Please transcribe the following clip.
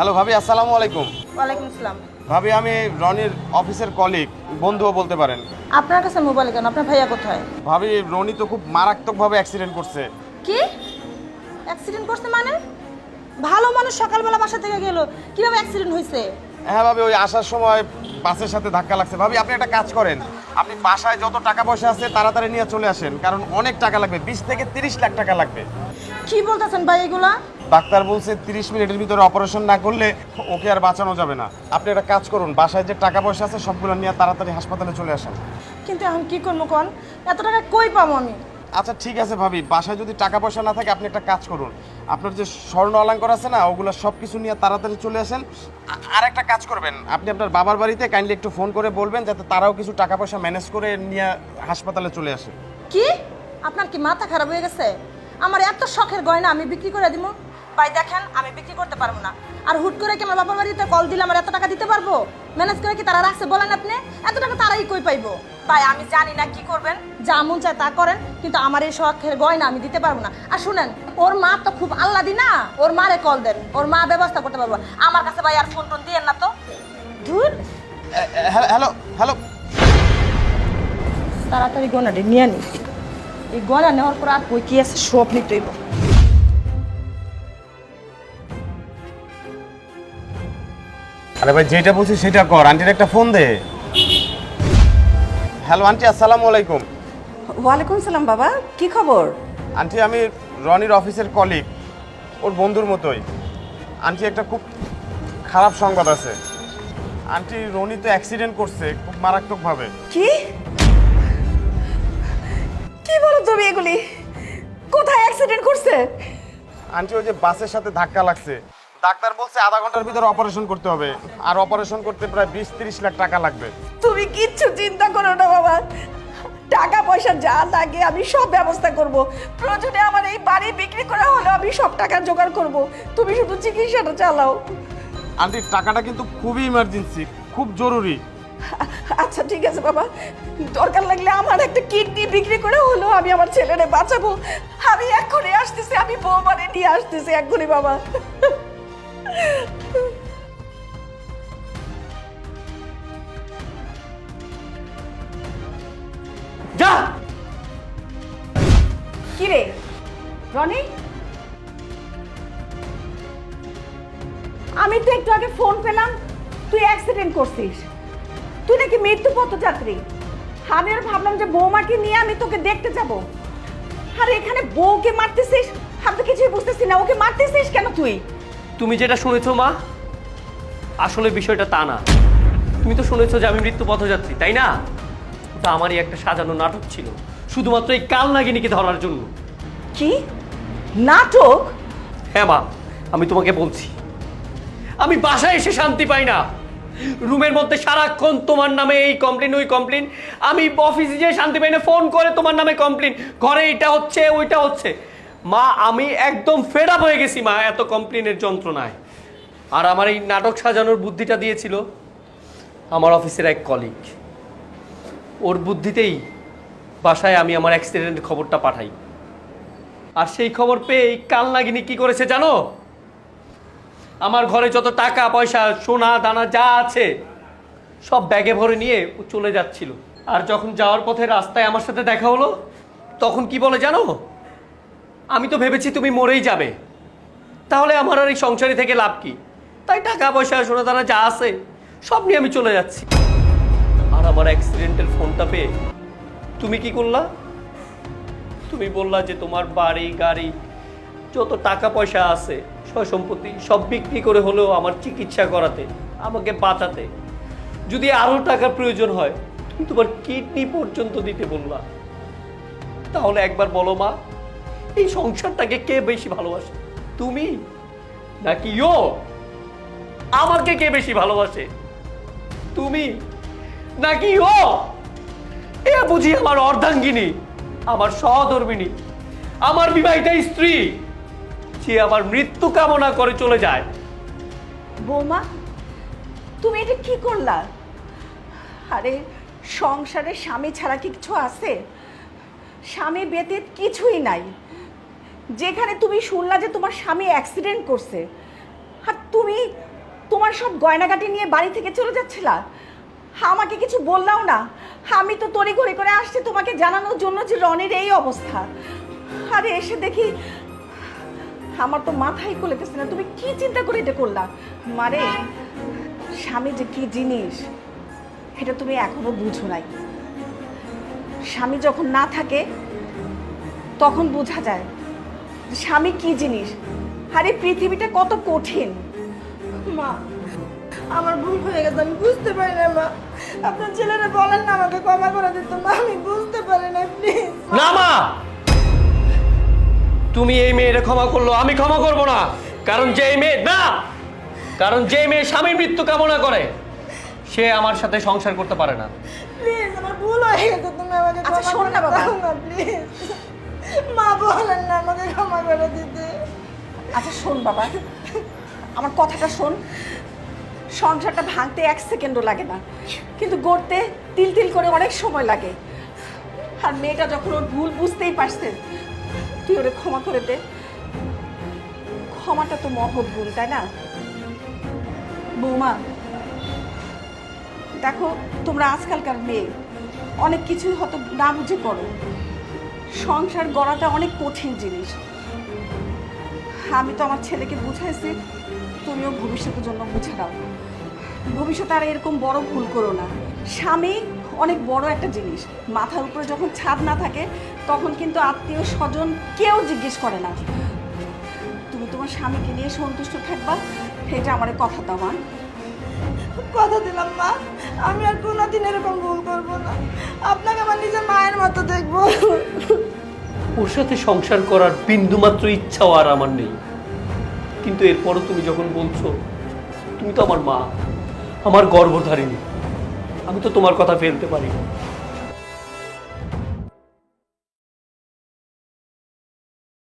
Hello ভাবি আসসালামু আলাইকুম। ওয়ালাইকুম আসসালাম। ভাবি আমি রনির অফিসের কলিগ বন্ধুও বলতে পারেন। আপনার কাছে মোবাইল কেন? আপনার ভাইয়া কোথায়? ভাবি রনি তো খুব মারাত্মকভাবে অ্যাক্সিডেন্ট করছে। কি? অ্যাক্সিডেন্ট করছে মানে? ভালো মানুষ সকালবেলা বাসা থেকে গেল কীভাবে অ্যাক্সিডেন্ট হয়েছে হ্যাঁ ভাবি ওই আসার সময় বাসের সাথে ধাক্কা লাগছে। ভাবি আপনি একটা কাজ করেন। আপনি বাসায় যত টাকা পয়সা আছে তাড়াতাড়ি নিয়ে চলে আসেন কারণ অনেক টাকা লাগবে বিশ থেকে তিরিশ লাখ টাকা লাগবে। কি বলতেছেন ভাই এগুলা? ডাক্তার বলছে তিরিশ মিনিটের ভিতরে অপারেশন না করলে ওকে আর বাঁচানো যাবে না। আপনি একটা কাজ করুন বাসায় যে টাকা পয়সা আছে সবগুলো নিয়ে তাড়াতাড়ি হাসপাতালে চলে আসেন। কিন্তু এখন কি করব কন? এত টাকা কই পাবো আমি? আচ্ছা ঠিক আছে ভাবি, বাসায় যদি টাকা পয়সা না থাকে, আপনি একটা কাজ করুন। আপনার যে স্বর্ণ অলঙ্কার আছে না, ওগুলো সব কিছু নিয়ে তাড়াতাড়ি চলে আসেন। আর একটা কাজ করবেন। আপনি আপনার বাবার বাড়িতে কাইন্ডলি একটু ফোন করে বলবেন, যাতে তারাও কিছু টাকা পয়সা ম্যানেজ করে নিয়ে হাসপাতালে চলে আসে। কি? আপনার কি মাথা খারাপ হয়ে গেছে? আমার এত শখের গয়না আমি বিক্রি করে দিব। ভাই দেখেন আমি বিক্রি করতে পারব না। আর হুট করে কি আমার বাবার বাড়িতে কল দিলে আমার এত টাকা দিতে পারব? ম্যানেজ করে কি তারা রাখছে বলেন আপনি? এত টাকা তারাই কই পাইবো? ভাই আমি জানি না কি করবেন যা মন চায় তা করেন কিন্তু আমার এই শখের গয়না আমি দিতে পারব না। আর শুনেন ওর মা তো খুব আল্লাদি না? ওর মারে কল দেন ওর মা ব্যবস্থা করতে পারব। আমার কাছে ভাই আর ফোন টোন দিয়েন না তো। ধুর। হ্যালো হ্যালো তাড়াতাড়ি গয়নাটি নিয়ে নি এই গয়না নেওয়ার পর আর কই কি আছে সব নিতে আরে ভাই যেটা বলছি সেটা কর। আন্টির একটা ফোন দে। হ্যালো আন্টি আসসালামু আলাইকুম। ওয়ালাইকুম সালাম বাবা। কি খবর? আন্টি আমি রনির অফিসের কলিগ ওর বন্ধুর মতোই। আন্টি একটা খুব খারাপ সংবাদ আছে। আন্টি রনি তো অ্যাক্সিডেন্ট করছে খুব মারাত্মকভাবে। কি? কি বলো তুমি এগুলি? কোথায় অ্যাক্সিডেন্ট করছে? আন্টি ওই যে বাসের সাথে ধাক্কা লাগছে। ডাক্তার বলছে আধা ঘণ্টার ভিতরে অপারেশন করতে হবে। আর অপারেশন করতে প্রায় বিশ তিরিশ লাখ টাকা লাগবে। তুমি কিচ্ছু চিন্তা করো না বাবা। টাকা পয়সা যা লাগে আমি সব ব্যবস্থা করব। প্রয়োজনে আমার এই বাড়ি বিক্রি করা হলো আমি সব টাকা জোগাড় করব। তুমি শুধু চিকিৎসাটা চালাও। আন্টি টাকাটা কিন্তু খুবই ইমার্জেন্সি খুব জরুরি। আচ্ছা ঠিক আছে বাবা। দরকার লাগলে আমার একটা কিডনি বিক্রি করে হলো আমি আমার ছেলেরে বাঁচাবো। আমি এক্ষুনি আসতেছি আমি বৌমারে নিয়ে আসতেছি এক্ষুনি বাবা। যা! কি রে রনি? আমি তো একটু আগে ফোন পেলাম, তুই অ্যাক্সিডেন্ট করছিস। তুই নাকি মৃত্যু পথযাত্রী আমি আর ভাবলাম যে বৌমাকে নিয়ে আমি তোকে দেখতে যাব। আর এখানে বউকে মারতেছিস? আমি তো কিছুই বুঝতেছি না, ওকে মারতেছিস কেন তুই? তুমি যেটা শুনেছো মা আসলে বিষয়টা তা না। তুমি তো শুনেছো যে আমি মৃত্যু পথযাত্রী তাই না? ওটা আমারই একটা সাজানো নাটক ছিল শুধুমাত্র এই কাল নাগিনীকে ধরার জন্য। কি? নাটক? হ্যাঁ মা আমি তোমাকে বলছি। আমি বাসায় এসে শান্তি পাই না। রুমের মধ্যে সারাক্ষণ তোমার নামে এই কমপ্লেন ওই কমপ্লেন আমি অফিসে যেয়ে শান্তি পাই না ফোন করে তোমার নামে কমপ্লেন ঘরে এটা হচ্ছে ওইটা হচ্ছে। মা, আমি একদম ফেড হয়ে গেছি, মা, এত কমপ্লেনের যন্ত্রণায়। আর আমার এই নাটক সাজানোর বুদ্ধিটা দিয়েছিল আমার অফিসের এক কলিগ ওর বুদ্ধিতেই বাসায় আমি আমার অ্যাক্সিডেন্টের খবরটা পাঠাই। আর সেই খবর পেয়ে এই কাল নাগিনী কি করেছে জানো? আমার ঘরে যত টাকা, পয়সা, সোনা, দানা যা আছে, সব ব্যাগে ভরে নিয়ে ও চলে যাচ্ছিল। আর যখন যাওয়ার পথে রাস্তায় আমার সাথে দেখা হলো, তখন কি বলে জানো? আমি তো ভেবেছি তুমি মরেই যাবে। তাহলে আমার আর এই সংসারী থেকে লাভ কি? তাই টাকা পয়সা সোনা দানা যা আছে, সব নিয়ে আমি চলে যাচ্ছি। আর আমার অ্যাক্সিডেন্টের ফোনটা পেয়ে তুমি কি করলা? তুমি বললা যে তোমার বাড়ি, গাড়ি, যত টাকা পয়সা আছে সম্পত্তি সব বিক্রি করে হলেও আমার চিকিৎসা করাতে, আমাকে বাঁচাতে। যদি আরও টাকার প্রয়োজন হয়, তুমি তোমার কিডনি পর্যন্ত দিতে বললা। তাহলে একবার বলো মা এই সংসারটাকে কে বেশি ভালোবাসে? তুমি নাকি ও? আমাকে কে বেশি ভালোবাসে? তুমি নাকি ও? এ বুঝি আমার অর্ধাঙ্গিনী, আমার সহধর্মিনী, আমার বিবাহিতা স্ত্রী, যে আমার মৃত্যু কামনা করে চলে যায়। বৌমা, তুমি এটা কি করলা? আরে, সংসারে স্বামী ছাড়া কি কিছু আছে? স্বামী ব্যতীত কিছুই নাই। যেখানে তুমি শুনলা যে তোমার স্বামী অ্যাক্সিডেন্ট করছে। আর তুমি তোমার সব গয়নাগাটি নিয়ে বাড়ি থেকে চলে যাচ্ছিলা? আমাকে কিছু বললাও না। আমি তো তড়ি ঘড়ি করে আসছি তোমাকে জানানোর জন্য যে রনির এই অবস্থা। আরে এসে দেখি আমার তো মাথায় কোলেতেছে না। তুমি কি চিন্তা করে এটা করলা? মারে, স্বামী যে কি জিনিস, এটা তুমি এখনও বুঝো নাই। স্বামী যখন না থাকে, তখন বোঝা যায়। স্বামী কি জিনিস? আরে পৃথিবীটা কত কঠিন। মা আমার ভুল হয়ে গেছে আমি বুঝতে পারি না মা। আপনার ছেলেরা বলেন না আমাকে ক্ষমা করে দিত। মা আমি বুঝতে পারি না প্লিজ না মা! তুমি এই মেয়েরে ক্ষমা করল আমি ক্ষমা করব না। কারণ যে মেয়ে না! কারণ যে মেয়ে স্বামীর মৃত্যু কামনা করে সে আমার সাথে সংসার করতে পারে না। প্লিজ আমার ভুল হয়ে গেছে তুমি আমাকে আচ্ছা, ক্ষমা শোন না বাবা। না প্লিজ মা বলেন না, আমাকে ক্ষমা করে দিতে। আচ্ছা শোন বাবা, আমার কথাটা শোন। সংসারটা ভাঙতে এক সেকেন্ডও লাগে না, কিন্তু গড়তে তিল তিল করে অনেক সময় লাগে। আর মেয়েটা যখন ওর ভুল বুঝতেই পারছে, তুই ওরে ক্ষমা করে দে। ক্ষমাটা তো মহৎ গুণ তাই না? বৌমা, দেখো, তোমরা আজকালকার মেয়ে, অনেক কিছুই হয়তো না বুঝে করো। সংসার গড়াটা অনেক কঠিন জিনিস। আমি তো আমার ছেলেকে বুঝাইছি, তুমিও ভবিষ্যতের জন্য বুঝে দাও ভবিষ্যতে আর এরকম বড় ভুল করো না। স্বামী অনেক বড় একটা জিনিস। মাথার উপরে যখন ছাদ না থাকে, তখন কিন্তু আত্মীয় স্বজন কেউ জিজ্ঞেস করে না। তুমি তোমার স্বামীকে নিয়ে সন্তুষ্ট থাকবা, এটা আমার কথা দাও কথা দিলাম, মা। আমি আর কোনোদিন এরকম ভুল করব না। আপনাকে আমার নিজের মায়ের মতো দেখব। ওর সাথে সংসার করার বিন্দুমাত্র ইচ্ছাও আর আমার নেই। কিন্তু এরপরও তুমি যখন বলছো, তুমি তো আমার মা, আমার গর্ভধারিণী। আমি তো তোমার কথা ফেলতে পারি না।